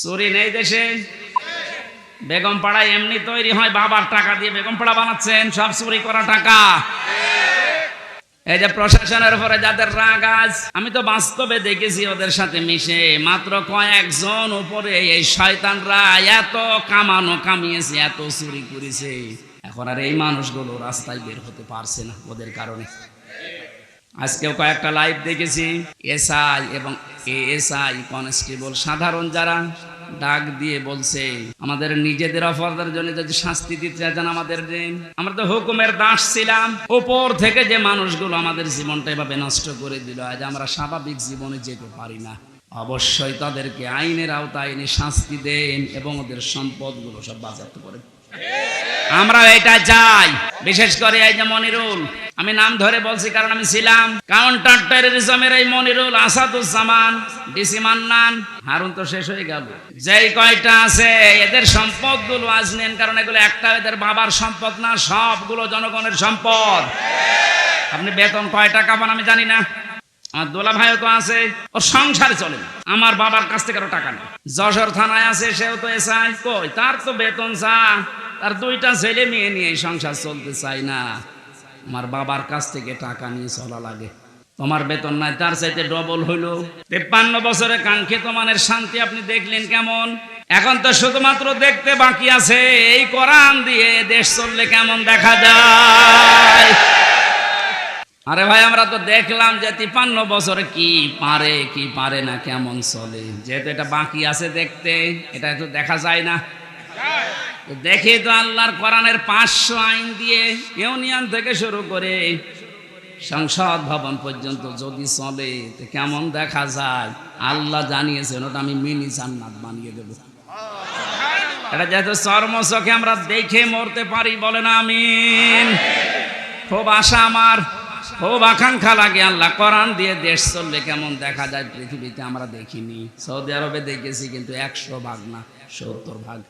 চুরি নেই দেশে। বেগম পাড়ায় এমনি তৈরি হয় বাবার টাকা দিয়ে। বেগম পাড়া বানাচ্ছেন, সব চুরি করা টাকা। এই যে প্রশাসনের উপরে যাদের রাগ আজ, আমি তো বাস্তবে দেখেছি ওদের সাথে মিশে। মাত্র কয়েকজন উপরে এই শয়তানরা এত কামানো কামিয়েছে, এত চুরি করেছে। এখন আর এই মানুষগুলো রাস্তায় বের হতে পারছে না ওদের কারণে। আজকেও কয়েকটা লাইভ দেখেছি। এসআই এবং এএসআই কনস্টেবল সাধারণ যারা ডাক দিয়ে বলছে, আমাদের নিজেদের অপরাধের জন্য যদি শাস্তি দিতে চান আমাদের আমরা তো হুকুমের দাস ছিলাম। উপর থেকে যে মানুষগুলো আমাদের জীবনটা এভাবে নষ্ট করে দিল, আজ আমরা স্বাভাবিক জীবনে যেতে পারি না। অবশ্যই তাদেরকে আইনের আওতায় এনে শাস্তি দেন এবং ওদের সম্পদগুলো সব বাজাতে করে আমরা এটা চাই। বিশেষ করে এই যে মনিরুল আমি নাম ধরে বলছি কারণ আমি ছিলাম কাউন্টার টেরোরিজমের এই মনিরুল আসাদুজ্জামান, ডিসি মান্নান। হারুন তো শেষ হয়ে গেল। যেই কয়টা আছে, এদের সম্পদগুলো আজ নেন, কারণ এগুলো একটা এদের বাবার সম্পদ না, সবগুলো জনগণের সম্পদ। আপনি বেতন কয় টাকা পান আমি জানি না। আমার দোলা ভাইও তো আছে, ওর সংসার চলে। আমার বাবার কাছ থেকে আরও টাকা নেই যশোর থানায় আছে, সেও তো এসআই। কই? তার তো বেতন চা তার দুইটা ছেলে মেয়ে নিয়ে সংসার চলতে চাই না। আমার বাবার কাছ থেকে টাকা নিয়ে চলা লাগে। তোমার বেতন নাই, তার চাইতে ডবল হইল। তেপ্পান্ন বছরে কাঙ্ক্ষিত মানের শান্তি আপনি দেখলেন কেমন? এখন তো শুধুমাত্র দেখতে বাকি আছে, এই কোরআন দিয়ে দেশ চললে কেমন দেখা যায়? আরে ভাই, আমরা তো দেখলাম যে তিপান্ন বছরে কি পারে কি পারে না, কেমন চলে। যেহেতু এটা বাকি আছে দেখতে, এটা তো দেখা যায় না। দেখে তো আল্লাহর কোরআনের পাঁচশো আইন দিয়ে ইউনিয়ন থেকে শুরু করে সংসদ ভবন পর্যন্ত যদি চলে, তো কেমন দেখা যায়? আল্লাহ জানিয়েছেন, ওটা আমি মিনি জান্নাত বানিয়ে দেবো। এটা যেহেতু চর্ম চোখে আমরা দেখে মরতে পারি, বলেন আমিন। খুব আশা আমার, খুব আকাঙ্ক্ষা লাগে আল্লাহ কোরআন দিয়ে দেশ চললে কেমন দেখা যায়, পৃথিবীতে আমরা দেখিনি। সৌদি আরবে দেখেছি কিন্তু একশো ভাগ না, সত্তর ভাগ।